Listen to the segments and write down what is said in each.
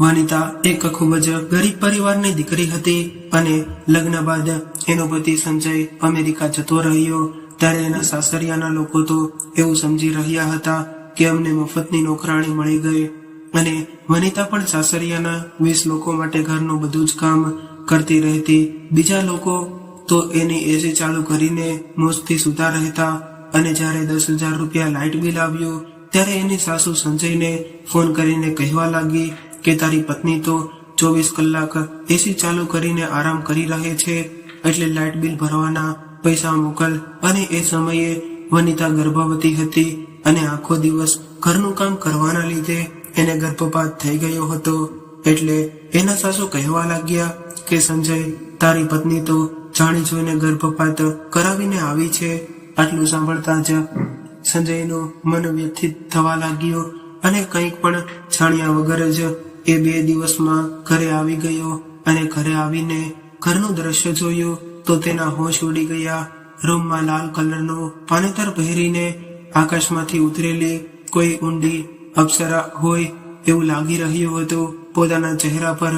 વનિતા એક ખૂબ જ ગરીબ પરિવારની દીકરી હતી અને લગ્ન બાદ એનો પતિ સંજય અમેરિકા જતો રહ્યો. ત્યારે એના સાસરિયાના લોકો તો એવું સમજી રહ્યા હતા કે અમને મફતની નોકરાણી મળી ગઈ અને વનિતા પણ સાસરિયાના વીસ લોકો માટે ઘરનું બધું જ કામ કરતી રહેતી. બીજા લોકો તો એની એસી ચાલુ કરીને મોજથી સુતા રહેતા અને જ્યારે દસ હજાર રૂપિયા લાઇટ બિલ આવ્યું ત્યારે એની સાસુ સંજયને ફોન કરીને કહેવા લાગી કે તારી પત્ની તો ચોવીસ કલાક એસી ચાલુ કરીને આરામ કરી રહે છે, એટલે લાઇટ બિલ ભરવાના પૈસા મોકલ અને એ સમયે વનિતા ગર્ભવતી હતી અને આખો દિવસ ઘરનું કામ કરવાના લીધે એને ગર્ભપાત થઈ ગયો હતો. એટલે એના સાસુ કહેવા લાગ્યા કે, સંજય, તારી પત્ની તો જાણી જોઈને ગર્ભપાત કરાવીને આવી છે. આટલું સાંભળતા જ સંજયનું મન વ્યથિત થવા લાગ્યું અને કંઈક પણ જાણ્યા વગર જ એ બે દિવસમાં ઘરે આવી ગયો અને ઘરે આવીને ઘરનું દ્રશ્ય જોયું તો તેના હોશ ઉડી ગયા. રૂમમાં લાલ કલરનું પાનેતર પહેરીને આકાશમાંથી ઉતરેલી કોઈ ઊંડી અપ્સરા હોય એવું લાગી રહ્યું હતું. પોતાના ચહેરા પર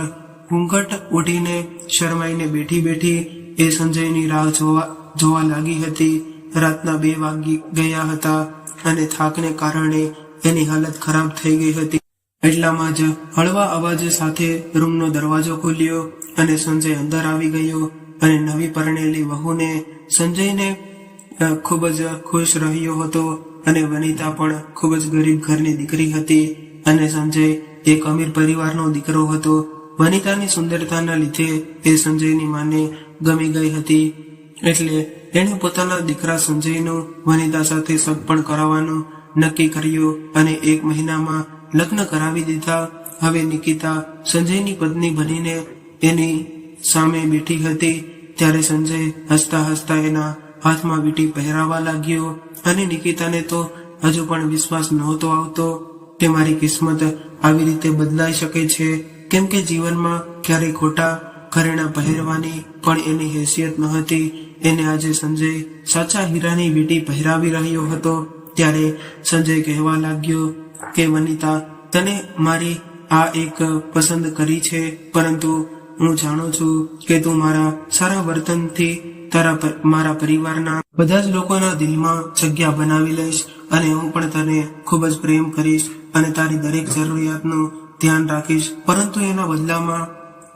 ઘૂંઘટ ઉઠીને શરમાઈને બેઠી બેઠી એ સંજયની રાહ જોવા જોવા લાગી હતી. રાતના બે વાગી ગયા હતા અને થાકને કારણે એની હાલત ખરાબ થઈ ગઈ હતી. એટલામાં જ હળવા અવાજ સાથે રૂમનો દરવાજો ખોલ્યો અને સંજય અંદર આવી ગયો અને નવી પરણેલી વહુને સંજયને ખૂબ જ ખુશ રહ્યો હતો અને વનિતા પણ ખૂબ જ ગરીબ ઘરની દીકરી હતી અને સંજય એક અમીર પરિવારનો દીકરો હતો. વનિતાની સુંદરતાના લીધે એ સંજયની માને ગમી ગઈ હતી. એટલે એણે પોતાના દીકરા સંજયનું વનિતા સાથે સગપણ કરાવવાનું નક્કી કર્યું અને એક મહિનામાં લગ્ન કરાવી દીધા. હવે નિકિતા સંજયની પત્ની બનીને એની સામે બેઠી હતી. ત્યારે સંજય હસતા હસતા એના હાથમાં વીટી પહેરાવા લાગ્યો અને નિકિતાને તો હજુ પણ વિશ્વાસ નહોતો આવતો કે મારી કિસ્મત આવી રીતે બદલાઈ શકે છે. કેમ કે જીવનમાં ક્યારેય ખોટા ઘરેણા પહેરવાની પણ એની હેસિયત ન હતી. એને આજે સંજય સાચા હીરાની વીટી પહેરાવી રહ્યો હતો. ત્યારે સંજય કહેવા લાગ્યો કે વનિતા, તને મારી આ એક પસંદ કરી છે, પરંતુ હું જાણું છું કે તું મારા સારા વર્તનથી તારા મારા પરિવારના બધા જ લોકોના દિલમાં જગ્યા બનાવી લઈશ અને હું પણ તને ખૂબ જ પ્રેમ કરીશ અને તારી દરેક જરૂરિયાતનું ધ્યાન રાખીશ. પરંતુ એના બદલામાં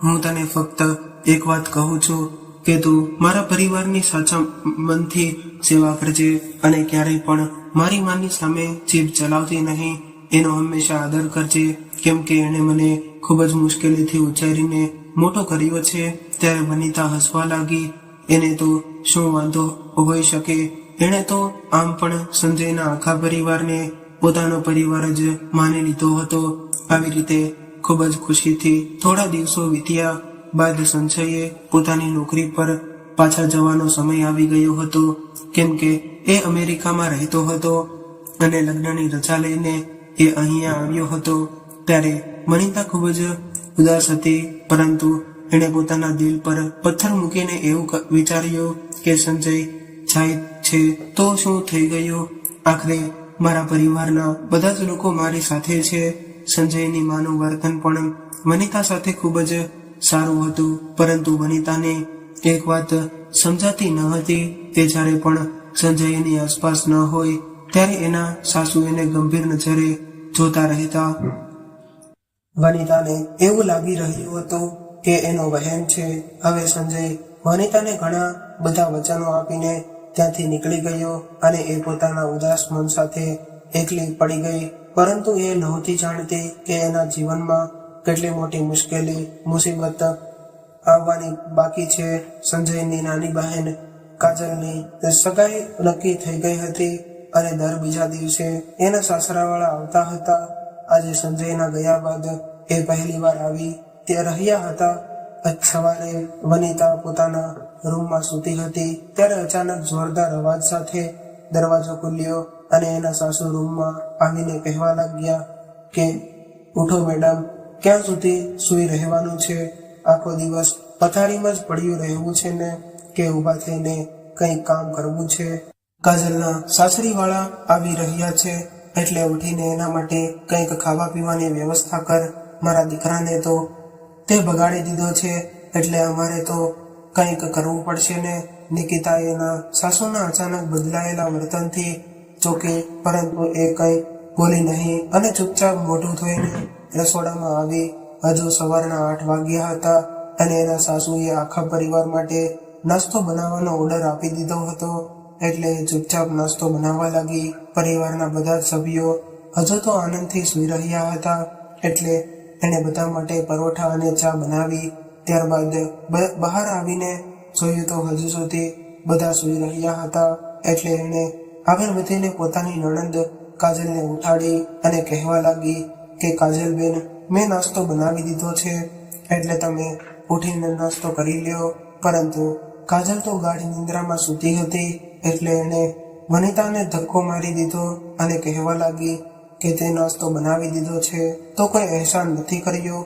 હું તને ફક્ત એક વાત કહું છું કે તું મારા પરિવારની સાચા મનથી સેવા કરજે અને ક્યારેય પણ મારી માની સામે જીભ ચલાવતી નહીં. એનો હંમેશા આદર કરજે, કેમ કે એણે મને ખૂબ જ મુશ્કેલીથી ઉછેરીને મોટો કર્યો છે. ત્યારે વનિતા હસવા લાગી. એને તો શું વાંધો હોઈ શકે? એણે તો આમ પણ સંજયના આખા પરિવારને પોતાનો પરિવાર જ માની લીધો હતો. આવી રીતે ખૂબ જ ખુશીથી થોડા દિવસો વીત્યા બાદ સંજયે પોતાની નોકરી પર પાછા જવાનો સમય આવી ગયો હતો. કેમ કે એ અમેરિકામાં રહેતો હતો અને લગ્નની રજા લઈને એ અહીંયા આવ્યો હતો ત્યારે વનિતા ખૂબ જ ઉદાસ હતી, પરંતુ એણે પોતાના દિલ પર પથ્થર મૂકીને એવું વિચાર્યું કે સંજય જાય છે તો શું થઈ ગયું? આખરે મારા પરિવારના બધા જ લોકો મારી સાથે છે. સંજયની માનું વર્તન પણ વનિતા સાથે ખૂબ જ સારું હતું, પરંતુ વનિતાને એક વાત સમજાતી ન હતી તે જ્યારે પણ સંજયની આસપાસ ન હોય ત્યારે એના સાસુ એને ગંભીર નજરે જોતા રહેતા વનિતાને એવું લાગી રહ્યું હતું કે એનો બહેન છે. હવે સંજય વનિતાને ઘણા બધા વચનો આપીને ત્યાંથી નીકળી ગયો અને એ પોતાના ઉદાસ મન સાથે એકલી પડી ગઈ. પરંતુ એ નહોતી જાણતી કે એના જીવનમાં કેટલી મોટી મુશ્કેલી, મુસીબત આવવાની બાકી છે. સંજયની નાની બહેન કાજલની સગાઈ નક્કી થઈ ગઈ હતી. અને દર બીજા દિવસે એના સાસરાવાળા આવતા હતા. આજે સંજયના ગયા બાદ એ પહેલી વાર આવી. તે રહ્યા હતા. સવારે વનિતા પોતાના રૂમમાં સૂતી હતી. ત્યારે અચાનક જોરદાર અવાજ સાથે દરવાજો ખુલ્યો અને એના સાસુ રૂમમાં આવીને કહેવા લાગ્યા કે, ઉઠો મેડમ, ક્યાં સુધી સૂઈ રહેવાનું છે? આખો દિવસ પથારીમાં જ પડ્યું રહેવું છે ને? કે ઊભા થઈને કંઈક કામ કરવું છે? કાજલના સાસરીવાળા આવી રહ્યા છે એટલે ઉઠીને એના માટે કંઈક ખાવા પીવાની વ્યવસ્થા કર. મારા દીકરાને તો તે બગાડી દીધો છે એટલે અમારે તો કંઈક કરવું પડશે ને. નિકિતા એના સાસુના અચાનક બદલાયેલા વર્તનથી ચોકી, પરંતુ એ કંઈ બોલી નહીં અને ચૂપચાપ મોઢું ધોઈને રસોડામાં આવી. હજુ સવારના આઠ વાગ્યા હતા અને એના સાસુએ આખા પરિવાર માટે નાસ્તો બનાવવાનો ઓર્ડર આપી દીધો હતો. એટલે ચૂપચાપ નાસ્તો બનાવવા લાગી. પરિવારના બધા સભ્યો હજુ તો આનંદથી સૂઈ રહ્યા હતા. એટલે એણે બધા માટે પરોઠા અને ચા બનાવી. ત્યારબાદ બહાર આવીને જોયું તો હજુ સુધી બધા સૂઈ રહ્યા હતા. એટલે એણે આગળ વધીને પોતાની નણંદ કાજલને ઉઠાડી અને કહેવા લાગી કે, કાજલબેન, મેં નાસ્તો બનાવી દીધો છે. એટલે તમે ઉઠીને નાસ્તો કરી લ્યો. પરંતુ કાજલ તો ગાઢ નિંદ્રામાં સૂતી હતી. એટલે એણે વનિતાને ધક્કો મારી દીધો અને કહેવા લાગી કે તે નાસ્તો બનાવી દીધો છે, તો કોઈ અહેસાન નથી કર્યો.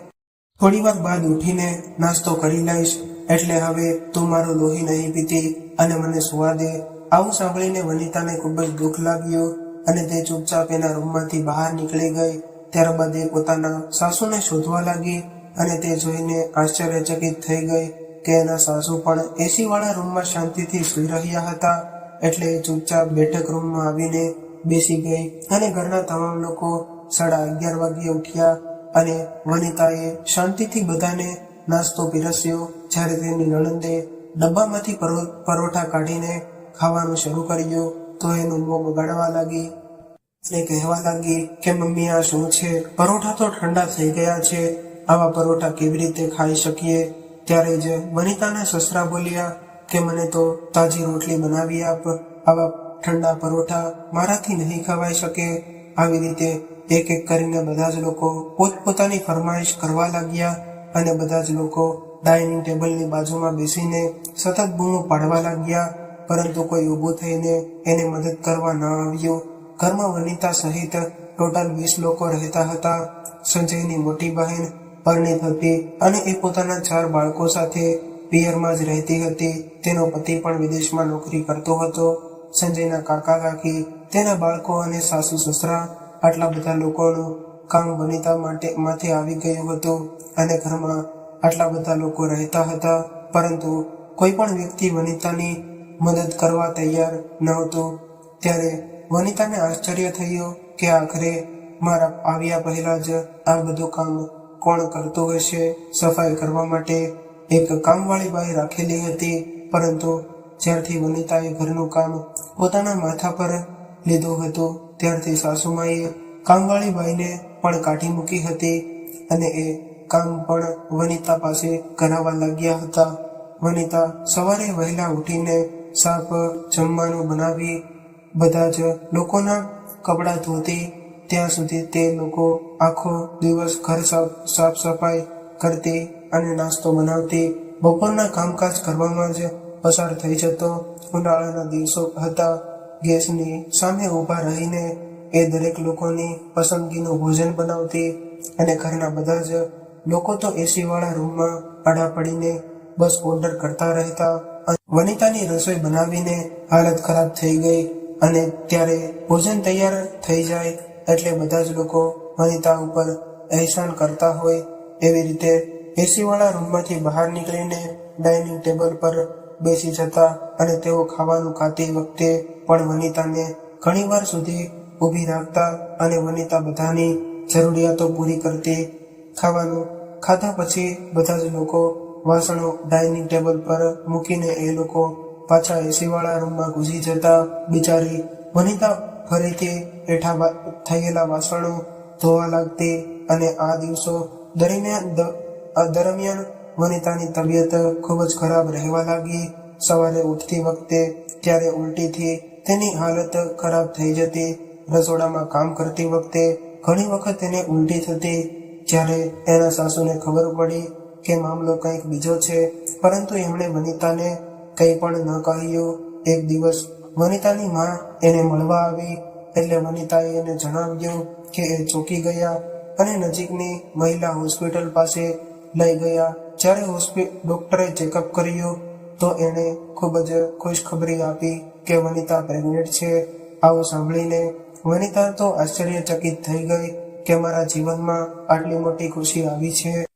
થોડી વાર બાદ ઉઠીને નાસ્તો કરી લઈશ, એટલે હવે તું મારો લોહી નહીં પીતી અને મને સુવા દે. આવું સાંભળીને વનિતાને ખૂબ જ દુઃખ લાગ્યું અને તે ચૂપચાપ એના રૂમમાંથી બહાર નીકળી ગઈ. ત્યારબાદ એ પોતાના સાસુને શોધવા લાગી અને તે જોઈને આશ્ચર્યચકિત થઈ ગઈ કે એના સાસુ પણ એસી વાળા રૂમમાં શાંતિથી સૂઈ રહ્યા હતા. એટલે ચૂપચાપ બેઠક રૂમમાં આવીને બેસી ગઈ અને ઘરના તમામ લોકો સાડા અગિયાર વાગ્યે ઉઠ્યા અને વનિતાએ શાંતિથી બધાને નાસ્તો પીરસ્યો, જ્યારે તેની નણંદે ડબ્બામાંથી પરોઠા કાઢીને ખાવાનું શરૂ કર્યું તો એનું મોં બગાડવા લાગી. અને કહેવા લાગી કે, મમ્મી, આ શું છે? પરોઠા તો ઠંડા થઈ ગયા છે. આવા પરોઠા કેવી રીતે ખાઈ શકીએ? ત્યારે જ વનિતાના સસરા બોલ્યા કે મને તો તાજી રોટલી બનાવી આપ, આવા ઠંડા પરોઠા મારાથી નહીં ખવાઈ શકે. આવી રીતે એક એક કરીને બધા જ લોકો પોતપોતાની ફરમાઈશ કરવા લાગ્યા અને બધા જ લોકો ડાઇનિંગ ટેબલની બાજુમાં બેસીને સતત બૂમો પાડવા લાગ્યા. પરંતુ કોઈ ઊભું થઈને એને મદદ કરવા ન આવ્યું. ઘરમાં વનિતા સહિત ટોટલ વીસ લોકો રહેતા હતા. સંજયની મોટી બહેન પરણિત હતી અને એ પોતાના ચાર બાળકો સાથે પિયરમાં જ રહેતી હતી. તેનો પતિ પણ વિદેશમાં નોકરી કરતો હતો. સંજયના કાકા કાકી, તેના બાળકો અને સાસુ સસરા આટલા બધા લોકોનું કામ વનિતા માટે માથે આવી ગયું હતું અને ઘરમાં આટલા બધા લોકો રહેતા હતા. પરંતુ કોઈ પણ વ્યક્તિ વનિતાની મદદ કરવા તૈયાર ન હતો ત્યારે વનિતાને આશ્ચર્ય થયું કે આખરે મારા આવ્યા પહેલા જ આ બધું કામ કોણ કરતું હશે? સફાઈ કરવા માટે એક કામવાળી બાઈ રાખેલી હતી, પરંતુ જ્યારથી વનિતાએ ઘરનું કામ પોતાના માથા પર લીધું હતું, ત્યારથી સાસુમાઈએ કામવાળી બાઈને પણ કાઢી મૂકી હતી અને એ કામ પણ વનિતા પાસે કરાવવા લાગ્યા હતા. વનિતા સવારે વહેલા ઉઠીને સાપ જમવાનું બનાવી બધા જ લોકોના કપડાં ધોતી, ત્યાં સુધી તે લોકો આખો દિવસ ઘર સાફ સાફ સફાઈ કરતી અને નાસ્તો બનાવતી બપોરના કામકાજ કરવામાં જ પસાર થઈ જતો. ઉનાળાના દિવસો હતા. ગેસની સામે ઊભા રહીને એ દરેક લોકોની પસંદગીનું ભોજન બનાવતી અને ઘરના બધા જ લોકો તો એસીવાળા રૂમમાં આડા પડીને બસ ઓર્ડર કરતા રહેતા. વનિતાની રસોઈ બનાવીને હાલત ખરાબ થઈ ગઈ અને ત્યારે ભોજન તૈયાર થઈ જાય એટલે બધા જ લોકો વનિતા ઉપર અહેસાન કરતા હોય એવી રીતે એસી વાળા રૂમમાંથી બહાર નીકળીને ડાઇનિંગ ટેબલ પર બેસી જતા અને તેઓ ખાવાનું ખાતી વખતે પણ વનિતાને ઘણીવાર સુધી ઊભી રાખતા અને વનિતા બધાની જરૂરિયાતો પૂરી કરતી ખાવાનું ખાધા પછી બધા જ લોકો વાસણો ડાઇનિંગ ટેબલ પર મૂકીને એ લોકો પાછા એસીવાળા રૂમમાં ઘૂસી જતા. બિચારી વનિતા ફરીથી એઠા થયેલા વાસણો ધોવા લાગતી અને આ દિવસો દરમિયાન આ દરમિયાન વનિતાની તબિયત ખૂબ જ ખરાબ રહેવા લાગી. સવારે ઉઠતી વખતે ત્યારે ઉલટીથી તેની હાલત ખરાબ થઈ જતી. રસોડામાં કામ કરતી વખતે ઘણી વખત તેને ઉલટી થતી. જ્યારે એના સાસુને ખબર પડી કે મામલો કંઈક બીજો છે, પરંતુ એમણે વનિતાને કંઈ પણ ન કહ્યું. એક દિવસ વનિતાની માં એને મળવા આવી, એટલે વનિતાએ એને જણાવ્યું કે એ ચોકી ગયા અને નજીકની મહિલા હોસ્પિટલ પાસે લઈ ગયા. જ્યારે હોસ્પિટલ ડોક્ટરે ચેકઅપ કર્યું, તો એણે ખૂબ જ ખુશખબરી આપી કે વનિતા પ્રેગ્નેન્ટ છે. આવું સાંભળીને વનિતા તો આશ્ચર્યચકિત થઈ ગઈ કે મારા જીવનમાં આટલી મોટી ખુશી આવી છે.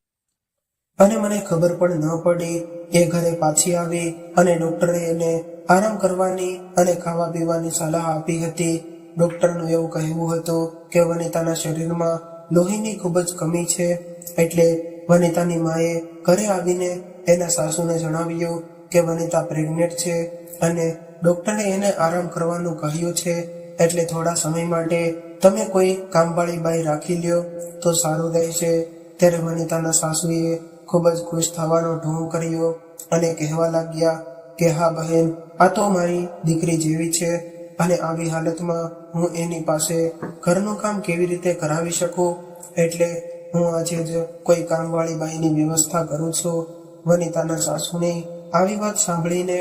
અને મને ખબર પણ ન પડી એ ઘરે પાછી આવી અને ડોક્ટરે એને આરામ કરવાની અને ખાવા પીવાની સલાહ આપી હતી. ડોક્ટરનું એવું કહેવું હતું કે વનિતાના શરીરમાં લોહીની ખૂબ જ કમી છે એટલે વનિતાની માએ ઘરે આવીને એના સાસુને જણાવ્યું કે વનિતા પ્રેગ્નેન્ટ છે અને ડોક્ટરે એને આરામ કરવાનું કહ્યું છે એટલે થોડા સમય માટે તમે કોઈ કામવાળી બાઈ રાખી લ્યો તો સારું રહેશે. ત્યારે વનિતાના સાસુએ ખૂબ જ ખુશ થવાનો ઢોંગ કર્યો અને કહેવા લાગ્યા કે હા બહેન, આ તો મારી દીકરી જેવી છે અને આવી હાલતમાં હું એની પાસે ઘરનું કામ કેવી રીતે કરાવી શકું? એટલે હું આજે જ કોઈ કામવાળી બાઈની વ્યવસ્થા કરું છું, વનિતાના સાસુને આવી વાત સાંભળીને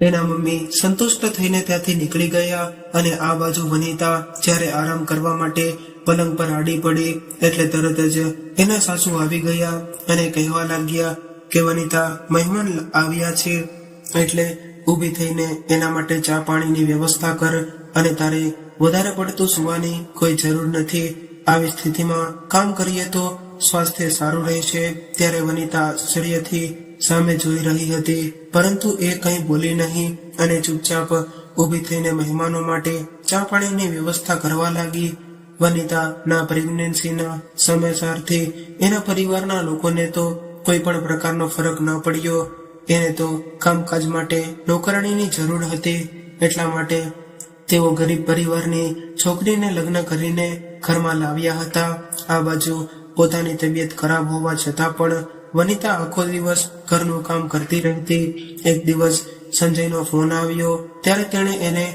એના મમ્મી સંતુષ્ટ થઈને ત્યાંથી નીકળી ગયા અને આ બાજુ વનિતા જ્યારે આરામ કરવા માટે પલંગ પર આડી પડી એટલે તરત જ એના સાસુ આવી ગયા અને કહેવા લાગ્યા કે વનિતા મહેમાન આવ્યા છે એટલે ઊભી થઈને એના માટે ચા પાણીની વ્યવસ્થા કર અને તારે વધારે પડતું સુવાની કોઈ જરૂર નથી. આવી સ્થિતિમાં કામ કરીએ તો સ્વાસ્થ્ય સારું રહેશે ત્યારે વનિતા આશ્ચર્યથી સામે જોઈ રહી હતી, પરંતુ એ કંઈ બોલી નહીં અને ચૂપચાપ ઊભી થઈને મહેમાનો માટે ચા પાણીની વ્યવસ્થા કરવા લાગી. વનિતાના પ્રેગ્નન્સીના સમયસારથી એના પરિવારના લોકોને તો કોઈ પણ પ્રકારનો ફરક ન પડ્યો. એને તો કામકાજ માટે નોકરાણીની જરૂર હતી, એટલા માટે તેઓ ગરીબ પરિવારની, છોકરીને લગ્ન કરીને ઘરમાં લાવ્યા હતા. આ બાજુ પોતાની તબિયત ખરાબ હોવા છતાં પણ વનિતા આખો દિવસ ઘરનું કામ કરતી રહેતી. એક દિવસ સંજયનો ફોન આવ્યો. ત્યારે તેણે એને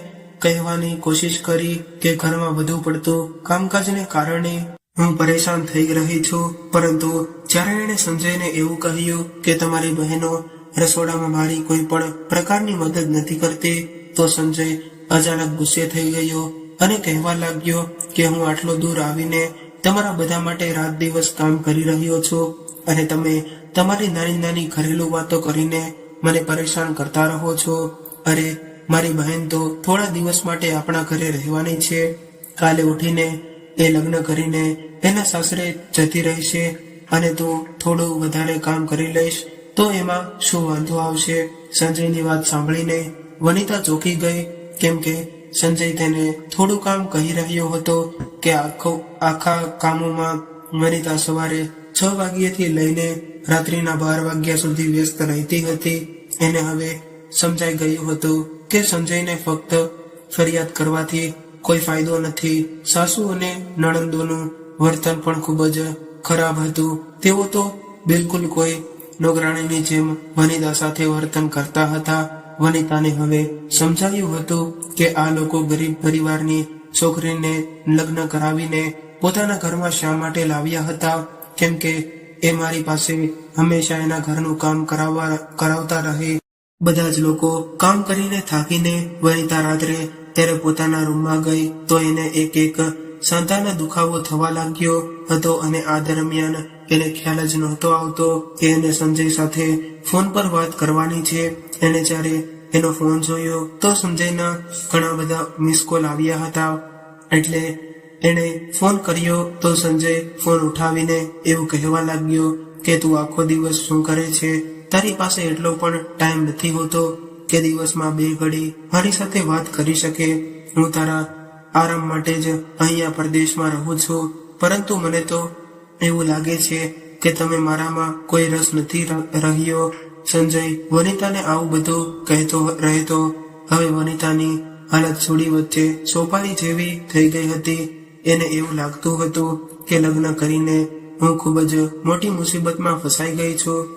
કહેવાની કોશિશ કરી કે ઘરમાં વધુ પડતું કામકાજને કારણે હું પરેશાન થઈ રહી છું. પરંતુ જ્યારે એણે સંજયને એવું કહ્યું કે તમારી બહેનો રસોડામાં મારી કોઈ પણ પ્રકારની મદદ નથી કરતી, તો સંજય અચાનક ગુસ્સે થઈ ગયો અને કહેવા લાગ્યો કે હું આટલો દૂર આવીને તમારા બધા માટે રાત દિવસ કામ કરી રહ્યો છું અને તમે તમારી નાની નાની ઘરેલું વાતો કરીને મને પરેશાન કરતા રહો છો. અરે, મારી બહેન તો થોડા દિવસ માટે આપણા ઘરે રહેવાની છે. કાલે ઉઠીને એ લગ્ન કરીને એના સાસરે જતી રહેશે અને તું થોડું વધારે કામ કરી લઈશ તો એમાં શું વાંધો આવશે? સંજયની વાત સાંભળીને વનિતા ચોકી ગઈ કેમ કે સંજય તેને થોડું કામ કહી રહ્યો હતો કે આખો આખા કામોમાં વનિતા સવારે છ વાગ્યાથી લઈને રાત્રિના બાર વાગ્યા સુધી વ્યસ્ત રહેતી હતી. એને હવે સમજાઈ ગયું હતું કે સંજયને ફક્ત ફરિયાદ કરવાથી કોઈ ફાયદો નથી. સાસુ અને નણંદોનું વર્તન પણ ખૂબ જ ખરાબ હતું. તેઓ તો બિલકુલ કોઈ નોકરાણીની જેમ વનિતા સાથે વર્તન કરતા હતા. વનિતાને હવે સમજાવ્યું હતું કે આ લોકો ગરીબ પરિવારની છોકરીને લગ્ન કરાવીને પોતાના ઘરમાં શા માટે લાવ્યા હતા? કેમ કે એ મારી પાસે હંમેશા એના ઘરનું કામ કરાવવા, કરાવતા રહે. બધા જ લોકો કામ કરીને થાકીને વનિતા રાત્રે ત્યારે પોતાના રૂમમાં ગઈ તો એને એક એક સાંધાનો દુખાવો થવા લાગ્યો હતો અને આ દરમિયાન એને ખ્યાલ જ નહોતો આવતો કે એને સંજય સાથે ફોન પર વાત કરવાની છે. એને જ્યારે એનો ફોન જોયો તો સંજયના ઘણા બધા મિસ કોલ આવ્યા હતા. એટલે એણે ફોન કર્યો તો સંજય ફોન ઉઠાવીને એવું કહેવા લાગ્યો કે તું આખો દિવસ શું કરે છે? તારી પાસે એટલો પણ ટાઈમ નથી હોતો કે દિવસમાં બે ઘડી મારી સાથે વાત કરી શકે. હું તારા આરામ માટે જ અહીંયા પરદેશમાં રહું છું. પરંતુ મને તો એવું લાગે છે કે તમે મારામાં કોઈ રસ નથી રહ્યો. સંજય, વનિતાને આવું બધું કહેતો રહેતો. હવે વનિતાની હાલત છોડી વચ્ચે સોપારી જેવી થઈ ગઈ હતી. એને એવું લાગતું હતું કે લગ્ન કરીને હું ખૂબ જ મોટી મુસીબતમાં ફસાઈ ગઈ છું.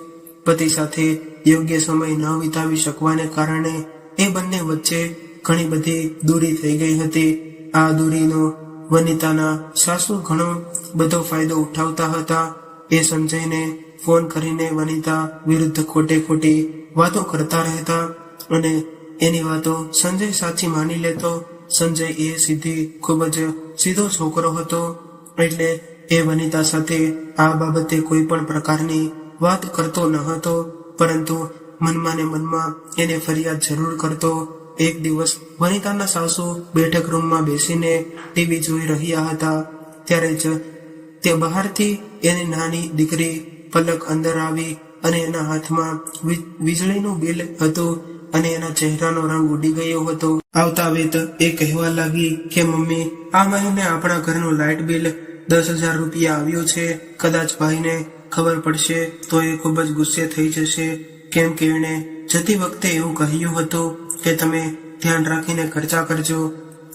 પતિ સાથે યોગ્ય સમય ન વિતાવી શકવાને કારણે એ બંને વચ્ચે ઘણી બધી દૂરી થઈ ગઈ હતી. આ દૂરીનો વનિતાના સાસુ ઘણો બધો ફાયદો ઉઠાવતા હતા. એ સંજયને ફોન કરીને વનિતા વિરુદ્ધ ખોટે ખોટી વાતો કરતા રહેતા અને એની વાતો સંજય સાચી માની લેતો. સંજય એ સીધી ખૂબ જ સીધો છોકરો હતો એટલે એ વનિતા સાથે આ બાબતે કોઈ પણ પ્રકારની વાત કરતો ન હતો. પરંતુ મનમાં ને મનમાં એને ફરિયાદ જરૂર કરતો એક દિવસ વનિતાના સાસુ બેઠક રૂમમાં બેસીને ટીવી જોઈ રહ્યા હતા, ત્યારે જ તે બહારથી એની નાની દીકરી પલક અંદર આવી અને એના હાથમાં વીજળીનું બિલ હતું અને એના ચહેરાનો રંગ ઉડી ગયો હતો. આવતા વેત એ કહેવા લાગી કે, મમ્મી, આ મહિને આપણા ઘરનું લાઇટ બિલ દસ હજાર રૂપિયા આવ્યું છે. કદાચ ભાઈને ખબર પડશે તો એ ખૂબ જ ગુસ્સે થઈ જશે. કેમ કે એણે જતી વખતે એવું કહ્યું હતું કે તમે ધ્યાન રાખીને ખર્ચા કરજો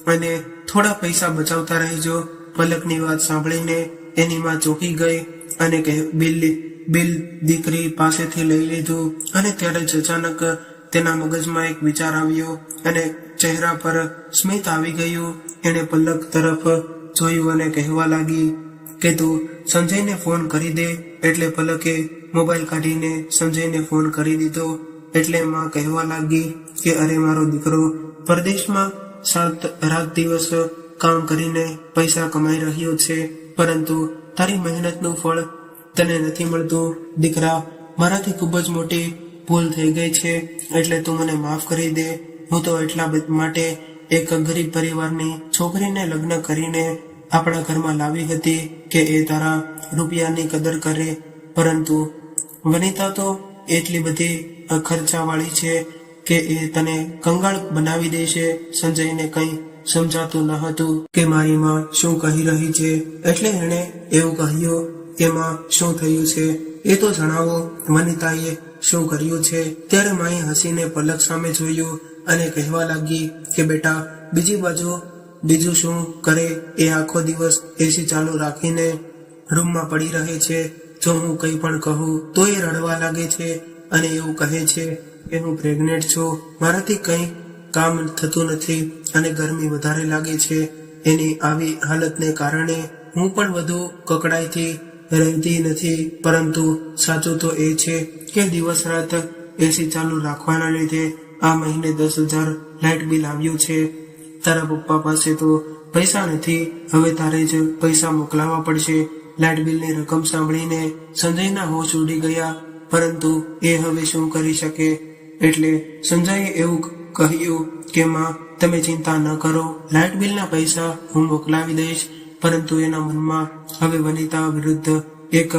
અને થોડા પૈસા બચાવતા રહેજો. પલકની વાત સાંભળીને એની માં ચોંકી ગઈ અને કહે, બિલ બિલ દીકરી પાસેથી લઈ લીધું. અને ત્યારે જ અચાનક તેના મગજમાં એક વિચાર આવ્યો અને ચહેરા પર સ્મિત આવી ગયું. એણે પલક તરફ જોયું અને કહેવા લાગી કે, તું સંજયને ફોન કરી દે. એટલે પલકે મોબાઈલ કાઢીને સંજયને ફોન કરી દીધો. એટલે માં કહેવા લાગી કે, અરે, મારો દીકરો, પરદેશમાં સાત રાત દિવસ કામ કરીને પૈસા કમાઈ રહ્યો છે, પરંતુ તારી મહેનતનું ફળ તને નથી મળતું. દીકરા, મારાથી ખૂબ જ મોટી ભૂલ થઈ ગઈ છે, એટલે તું મને માફ કરી દે. હું તો એટલા માટે એક ગરીબ પરિવારની છોકરીને લગ્ન કરીને આપણા ઘરમાં લાવી હતી કે એ તારા રૂપિયાની કદર કરે. પરંતુ વનિતા તો એટલી બધી ખર્ચાવાળી છે કે એ તને કંગાળ બનાવી દેશે, સંજયને કંઈ સમજાતું ન હતું કે મારી માં શું કહી રહી છે. એટલે એણે એવું કહ્યું કે માં શું થયું છે? એ તો જણાવો, વનિતાએ શું કર્યું છે? ત્યારે માએ હસીને પલક સામે જોયું અને કહેવા લાગી કે, બેટા, બીજી બાજુ બીજું શું કરે? એ આખો દિવસ એસી ચાલુ રાખીને રૂમમાં પડી રહે છે. જો હું કંઈ પણ કહું તો એ રડવા લાગે છે અને એવું કહે છે કે હું પ્રેગ્નેન્ટ છું, મારાથી કંઈ કામ થતું નથી અને ગરમી વધારે લાગે છે. એની આવી હાલતને કારણે હું પણ વધુ કકડાઈથી રહેતી નથી. પરંતુ સાચું તો એ છે કે દિવસ રાત એસી ચાલુ રાખવાના લીધે આ મહિને દસ હજાર લાઇટ બિલ આવ્યું છે. તારા પપ્પા પાસે તો પૈસા નથી. હવે તારે જ પૈસા મોકલાવવા પડશે. લાઇટ બિલની રકમ સાંભળીને સંજયના હોશ ઉડી ગયા, પરંતુ એ હવે શું કરી શકે? એટલે સંજયે એવું કહ્યું કે, માં, તમે ચિંતા ન કરો લાઇટ બિલના પૈસા હું મોકલાવી દઈશ. પરંતુ એના મનમાં હવે વનિતા વિરુદ્ધ એક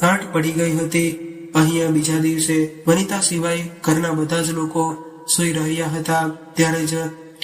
ગાંઠ પડી ગઈ હતી. અહીંયા બીજા દિવસે વનિતા સિવાય ઘરના બધા જ લોકો સૂઈ રહ્યા હતા. ત્યારે જ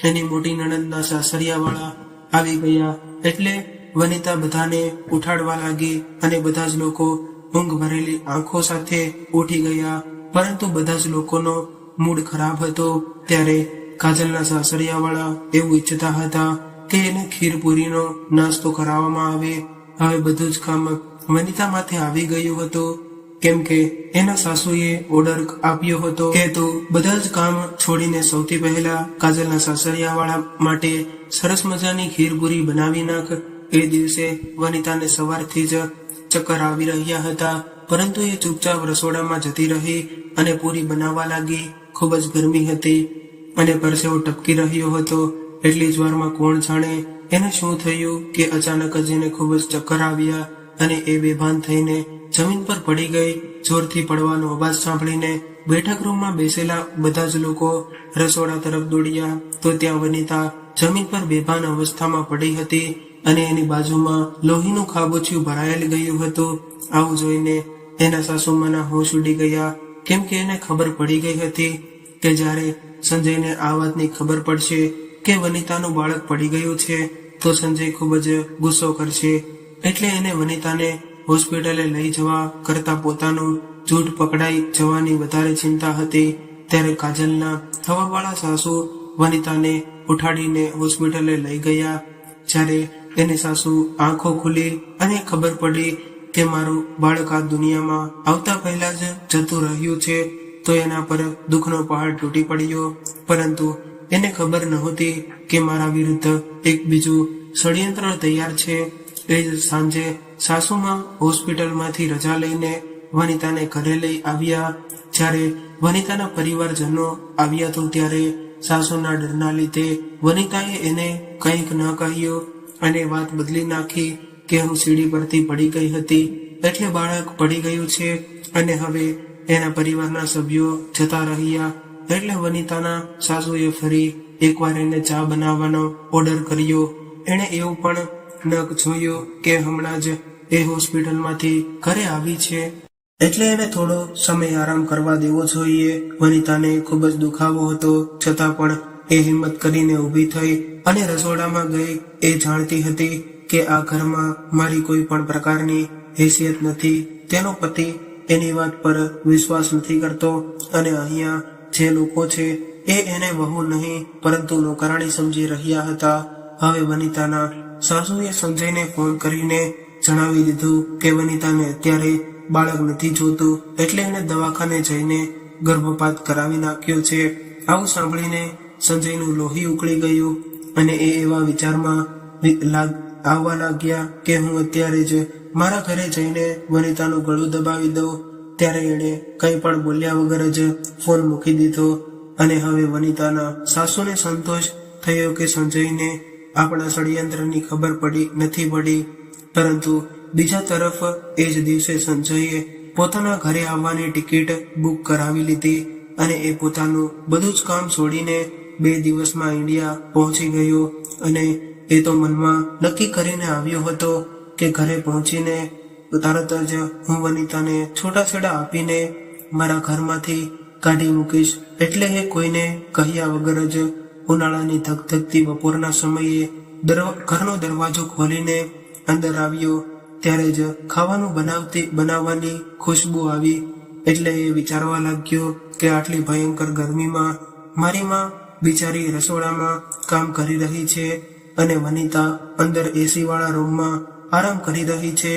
એની મોટી નણંદના સાસરિયાવાળા આવી ગયા. એટલે વનિતા બધાને ઉઠાડવા લાગી અને બધા જ લોકો ઊંઘ ભરેલી આંખો સાથે ઉઠી ગયા. પરંતુ બધા જ લોકોનો મૂડ ખરાબ હતો. ત્યારે કાજલના સાસરિયાવાળા એવું ઈચ્છતા હતા કે એને ખીરપુરીનો નાસ્તો કરાવવામાં આવે. હવે બધું જ કામ વનિતા માથે આવી ગયું હતું. કેમ કે એના સાસુએ ઓર્ડર આપ્યો હતો કે તું બધા જ કામ છોડીને સૌથી પહેલા કાજલના સાસરિયાવાળા માટે સરસ મજાની ખીરપુરી બનાવી નાખ. એ દિવસે વનિતાને સવારથી જ ચક્કર આવી રહ્યા હતા, પરંતુ એ ચૂપચાપ રસોડામાં જતી રહી અને પૂરી બનાવવા લાગી. ખૂબ જ ગરમી હતી અને પરસેવો ટપકી રહ્યો હતો. એટલી જ વારમાં કોણ જાણે એને શું થયું કે અચાનક જ એને ખૂબ જ ચક્કર આવ્યા અને એ બેભાન થઈને જમીન પર પડી ગઈ. જોરથી પડવાનો અવાજ સાંભળીને બેઠક રૂમમાં બેસેલા બધા જ લોકો રસોડા તરફ દોડ્યા. તો ત્યાં વનિતા જમીન પર બેભાન અવસ્થામાં પડી હતી. અને એની બાજુમાં લોહીનું ખાબોચિયું ભરાયેલ ગયું હતું. આવું જોઈને એના સાસુમાના હોશ ઉડી ગયા. કેમ કે એને ખબર પડી ગઈ હતી કે જ્યારે સંજયને આ વાતની ખબર પડશે કે વનિતાનું બાળક પડી ગયું છે, તો સંજય ખૂબ જ ગુસ્સો કરશે. એટલે એને વનિતાને હોસ્પિટલે લઈ જવા કરતા પોતાનું જૂઠ પકડાઈ જવાની વધારે ચિંતા હતી. ત્યારે કાજલના થવાવાળા સાસુ વનિતાને ઉઠાડીને હોસ્પિટલે લઈ ગયા. જ્યારે એની સાસુ આંખો ખુલી અને ખબર પડી કે મારું બાળક આ દુનિયામાં આવતા પહેલા જ જતું રહ્યું છે, તો એના પર દુઃખનો પહાડ તૂટી પડ્યો. પરંતુ એને ખબર નહોતી કે મારા વિરુદ્ધ એક બીજું ષડયંત્ર તૈયાર છે. એ જ સાંજે સાસુમાં હોસ્પિટલમાંથી રજા લઈને વનિતાને ઘરે લઈ આવ્યા. જ્યારે વનિતાના પરિવારજનો આવ્યા તો ત્યારે સાસુના ડરના લીધે વનિતાએ એને કંઈક ન કહ્યું. અને વાત બદલી નાખી કે હું સીડી પરથી પડી ગઈ હતી. એટલે બાળક પડી ગયું છે અને હવે એના પરિવારના સભ્યો જતા રહ્યા. એટલે વનિતાના સાસુએ ફરી એકવાર એને ચા બનાવવાનો ઓર્ડર કર્યો. એણે એવું પણ ન જોયું કે હમણાં જ એ હોસ્પિટલમાંથી ઘરે આવી છે. એટલે એને થોડો સમય આરામ કરવા દેવો જોઈએ. વનિતાને ખૂબ જ દુખાવો હતો. છતાં પણ એ હિંમત કરીને ઊભી થઈ અને રસોડામાં ગઈ, એ જાણતી હતી કે આ ઘરમાં મારી કોઈ પણ પ્રકારની હેસિયત નથી. તેનો પતિ એની વાત પર વિશ્વાસ નથી કરતો અને અહીંયા જે લોકો છે એ એને વહુ નહીં, પરંતુ નોકરાણી સમજી રહ્યા હતા. હવે વનિતાના સાસુએ સંજયને ફોન કરીને જણાવી દીધું કે વનિતાને અત્યારે બાળક નથી જોતું, એટલે એને દવાખાને જઈને ગર્ભપાત કરાવી નાખ્યો છે. આવું સાંભળીને સંજયનું લોહી ઉકળી ગયું અને એ એવા વિચારમાં આવવા લાગ્યા કે હું અત્યારે જ મારા ઘરે જઈને વનિતાનું ગળું દબાવી દઉં. ત્યારે એણે કંઈ પણ બોલ્યા વગર જ ફોન મૂકી દીધો અને હવે વનિતાના સાસુને સંતોષ થયો કે સંજયને આપણા ષડયંત્રની ખબર પડી નથી પડી. પરંતુ બીજા તરફ એ જ દિવસે સંજયે પોતાના ઘરે આવવાની ટિકિટ બુક કરાવી લીધી અને એ પોતાનું બધું જ કામ છોડીને બે દિવસમાં ઇન્ડિયા પહોંચી ગયો અને એ તો મનમાં નક્કી કરીને આવ્યો હતો કે ઘરે પહોંચીને તરત જ હું વનિતાને છૂટાછેડા આપીને મારા ઘરમાંથી કાઢી મૂકીશ. એટલે એ કોઈને કહ્યા વગર જ ઉનાળાની ધગધગતી બપોરના સમયે ઘરનો દરવાજો ખોલીને અંદર આવ્યો. ત્યારે જ ખાવાનું બનાવતી, બનાવવાની ખુશ્બુ આવી. એટલે એ વિચારવા લાગ્યો કે આટલી ભયંકર ગરમીમાં મારી માં બિચારી રસોડામાં કામ કરી રહી છે અને વનિતા અંદર એસી વાળા રૂમમાં આરામ કરી રહી છે.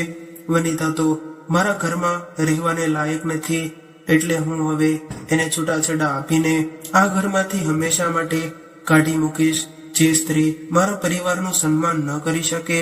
વનિતા તો મારા ઘરમાં રહેવાને લાયક નથી, એટલે હું હવે એને છૂટાછેડા આપીને આ ઘરમાંથી હંમેશા માટે કાઢી મૂકીશ. જે સ્ત્રી મારા પરિવારનું સન્માન ન કરી શકે,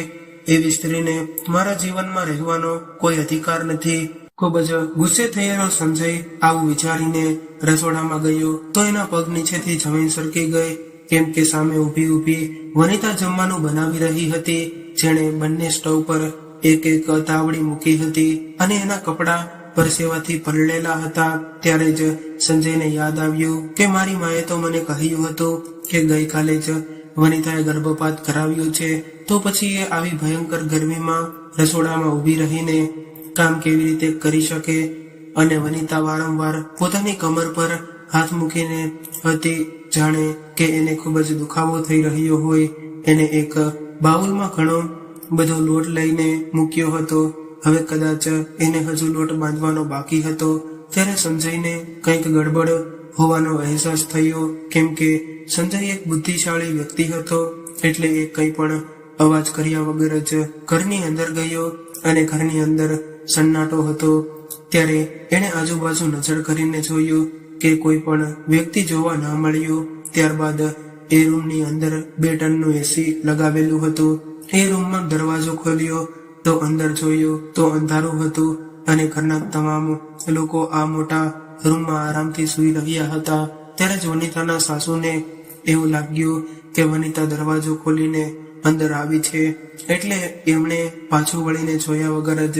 એવી સ્ત્રીને મારા જીવનમાં રહેવાનો કોઈ અધિકાર નથી. ખૂબ જ ગુસ્સે થયેલો સંજય આવું વિચારીને રસોડામાં ગયો. તો એના પગ નીચેથી જમીન સરકી ગઈ. કેમ કે સામે ઊભી ઊભી વનિતા જમવાનું બનાવી રહી હતી. જેણે બંને સ્ટવ પર એક એક તાવડી મૂકી હતી અને એના કપડાં પરસેવાથી પલળેલા હતા. ત્યારે જ સંજયને યાદ આવ્યું કે મારી માએ તો મને કહ્યું હતું કે ગઈકાલે જ વનિતાએ ગર્ભપાત કરાવ્યો છે. તો પછી એ આવી ભયંકર ગરમીમાં રસોડામાં ઊભી રહીને કામ કેવી રીતે કરી શકે? અને વનિતા વારંવાર પોતાની કમર પર હાથ મૂકીને હતી, જાણે કે એને ખૂબ જ દુખાવો થઈ રહ્યો હોય. એને એક બાઉલમાં ઘણો બધો લોટ લઈને મૂક્યો હતો. હવે કદાચ એને હજુ લોટ બાંધવાનો બાકી હતો. ત્યારે સંજયને કંઈક ગડબડ હોવાનો અહેસાસ થયો, કેમ કે સંજય એક બુદ્ધિશાળી વ્યક્તિ હતો, એટલે એ કંઈ પણ અવાજ કર્યા વગર જ ઘરની અંદર ગયો અને ઘરની અંદર સન્નાટો હતો. ત્યારે એણે આજુબાજુ નજર કરીને જોયું કે કોઈ પણ વ્યક્તિ જોવા ન મળ્યો. ત્યારબાદ એ રૂમની અંદર બે ટનનું એસી લગાવેલું હતું. એ રૂમમાં દરવાજો ખોલ્યો તો અંદર જોયું તો અંધારું હતું અને ઘરના તમામ લોકો આ મોટા રૂમમાં આરામથી સૂઈ રહ્યા હતા. ત્યારે જ વનિતાના સાસુને એવું લાગ્યું કે વનિતા દરવાજો ખોલીને અંદર આવી છે. એટલે એમણે પાછું વળીને જોયા વગર જ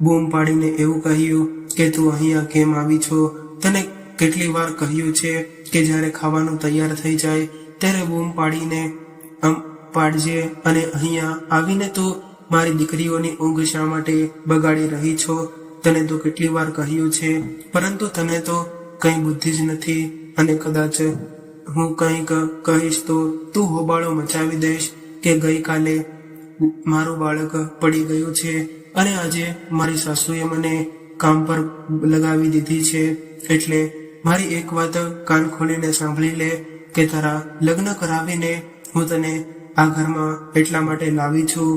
બૂમ પાડીને એવું કહ્યું કે તું અહીંયા કેમ આવી છો? તને કેટલી વાર કહ્યું છે કે જ્યારે ખાવાનું તૈયાર થઈ જાય ત્યારે બૂમ પાડીને આમ પાડજે અને અહીંયા આવીને તું મારી દીકરીઓની ઊંઘ શા માટે બગાડી રહી છો? તને તો કેટલી વાર કહ્યું છે, પરંતુ તને તો કંઈ બુદ્ધિ જ નથી અને કદાચ હું કંઈક કહીશ તો તું હોબાળો મચાવી દઈશ કે ગઈકાલે મારું બાળક પડી ગયું છે. અને આજે મારી સાસુએ મને કામ પર લગાવી દીધી છે, એટલે મારી એક વાત કાન ખોલીને સાંભળી લે કે તારા લગ્ન કરાવીને હું તને આ ઘરમાં એટલા માટે લાવી છું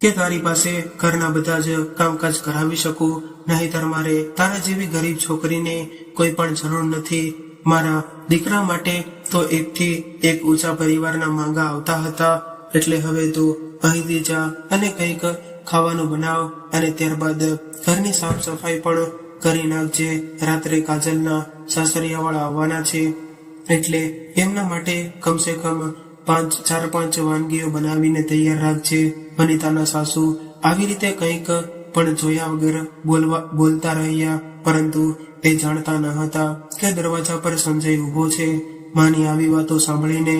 કે તારી પાસે ઘરના બધા જ કામકાજ કરાવી શકું, નહીંતર મારે તારા જેવી ગરીબ છોકરીને કોઈ પણ જરૂર નથી. મારા દીકરા માટે તો એકથી એક ઊંચા પરિવારના માંગા આવતા હતા, એટલે હવે તું અહીંથી જા અને કંઈક ખાવાનું બનાવ અને ત્યારબાદ ઘરની સાફ સફાઈ પણ કરી નાખજે. રાત્રે કાજલના સાસરિયાવાળા આવવાના છે. એટલે એમના માટે કમસે કમ પાંચ, ચાર, પાંચ વાનગીઓ બનાવીને તૈયાર રાખજે. વનિતાના સાસુ આવી રીતે કંઈક પણ જોયા વગર બોલવા, બોલતા રહ્યા, પરંતુ એ જાણતા ન હતા કે દરવાજા પર સંજય ઊભો છે. માની આવી વાતો સાંભળીને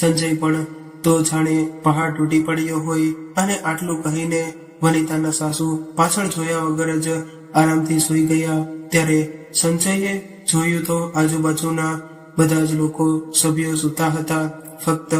સંજય પણ તો જાણે પહાડ તૂટી પડ્યો હોય અને આટલું કહીને વનિતાના સાસુ પાછળ જોયા વગર જ આરામથી સૂઈ ગયા. ત્યારે સંજયે જોયું તો આજુબાજુના બધા જ લોકો સભ્યો સૂતા હતા. ફક્ત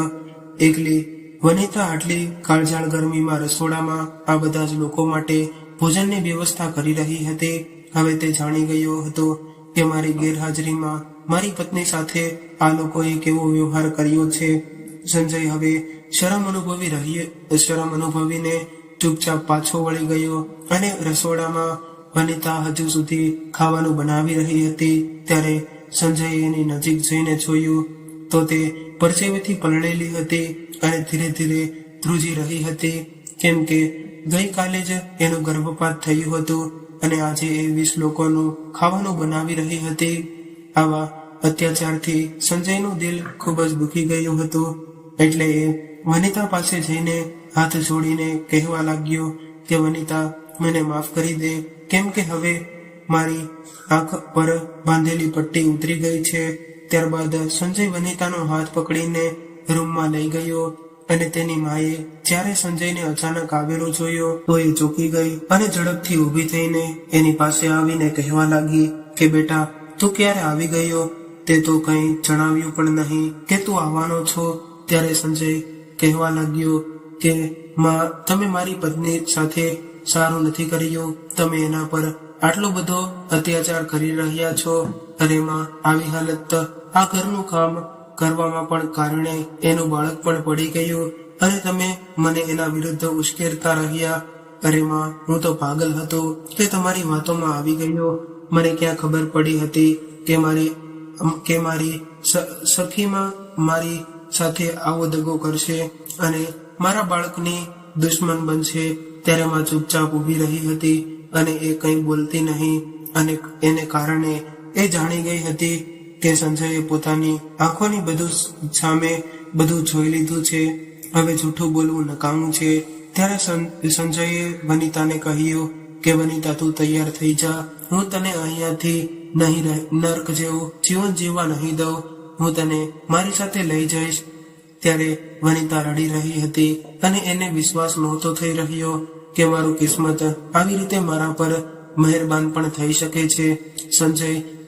એકલી વનિતા આટલી કાળઝાળ ગરમીમાં રસોડામાં આ બધા જ લોકો માટે ભોજનની વ્યવસ્થા કરી રહી હતી. હવે તે જાણી ગયો હતો કે મારી ગેરહાજરીમાં મારી પત્ની સાથે આ લોકોએ કેવો વ્યવહાર કર્યો છે. સંજય હવે શરમ અનુભવી રહી શરમ અનુભવીને ચૂપચાપ પાછો વળી ગયો અને રસોડામાં વનિતા હજુ સુધી ખાવાનું બનાવી રહી હતી. ત્યારે સંજયે એની નજીક જઈને જોયું તો તે પરસેવેથી પલળેલી હતી અને ધીરે ધીરે ધ્રુજી રહી હતી. કેમ કે ગઈકાલે જ એનું ગર્ભપાત થયું હતું અને આજે એ વીસ લોકોનું ખાવાનું બનાવી રહી હતી. આવા અત્યાચારથી સંજયનું દિલ ખૂબ જ દુખી ગયું હતું. એટલે એ વનિતા પાસે જઈને હાથ જોડીને કહેવા લાગ્યો કે, વનિતા, મને માફ કરી દે. કેમ કે હવે મારી આંખ પર બાંધેલી પટ્ટી ઉતરી ગઈ છે. ત્યારબાદ સંજય વનિતાનો હાથ પકડીને રૂમમાં લઈ ગયો અને તેની માએ જ્યારે સંજયને અચાનક આવેલો જોયો, તો એ ચોકી ગઈ અને ઝડપથી ઊભી થઈને એની પાસે આવીને કહેવા લાગી કે, બેટા, તું ક્યારે આવી ગયો? તે તો કંઈ જણાવ્યું પણ નહીં. કે તું આવવાનો છો. ત્યારે સંજય કહેવા લાગ્યો કે, માં, તમે મારી પત્ની સાથે સારું નથી કર્યું. તમે એના પર આટલો બધો અત્યાચાર કરી રહ્યા છો અને માં, આવી હાલત આ ઘરનું કામ કરવામાં પણ કારણે એનું બાળક પણ પડી ગયું. અને તમે મને એના વિરુદ્ધ ઉશ્કેરતા રહ્યા. અરે માં, હું તો પાગલ હતો કે તમારી વાતોમાં આવી ગયો. મને ક્યાં ખબર પડી હતી કે મારી કે મારી સખીમાં મારી સાથે આવો દગો કરશે અને મારા બાળકની દુશ્મન બનશે. ત્યારે માં ચૂપચાપ ઊભી રહી હતી અને એ કંઈ બોલતી નહીં અને એને કારણે એ જાણી ગઈ હતી કે સંજયે પોતાની આંખોની બધું સામે બધું જોઈ લીધું છે. હવે જૂઠું બોલવું નકામું છે. ત્યારે સંજયે વનિતાને કહ્યું કે, વનિતા, તું તૈયાર થઈ જા. હું તને અહીંયાથી નહીં નર્ક જેવું જીવન જીવવા નહીં દઉં. હું તને મારી સાથે લઈ જઈશ. ત્યારે વનિતા રડી રહી હતી અને એને વિશ્વાસ નહોતો થઈ રહ્યો કે મારું કિસ્મત આવી રીતે મારા પર મહેરબાન પણ થઈ શકે છે. સંજય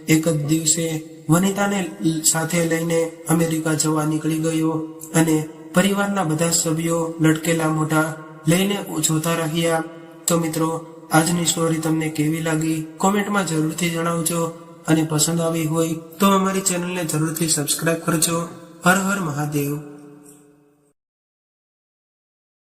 એક જ દિવસે વનિતાને સાથે લઈને અમેરિકા જવા નીકળી ગયો અને પરિવારના બધા સભ્યો લટકેલા મોઢા લઈને જોતા રહ્યા. તો મિત્રો, આજની સ્ટોરી તમને કેવી લાગી? કોમેન્ટમાં જરૂરથી જણાવજો. અને પસંદ આવી હોય તો અમારી ચેનલને જરૂરથી સબસ્ક્રાઇબ કરજો. હર હર મહાદેવ.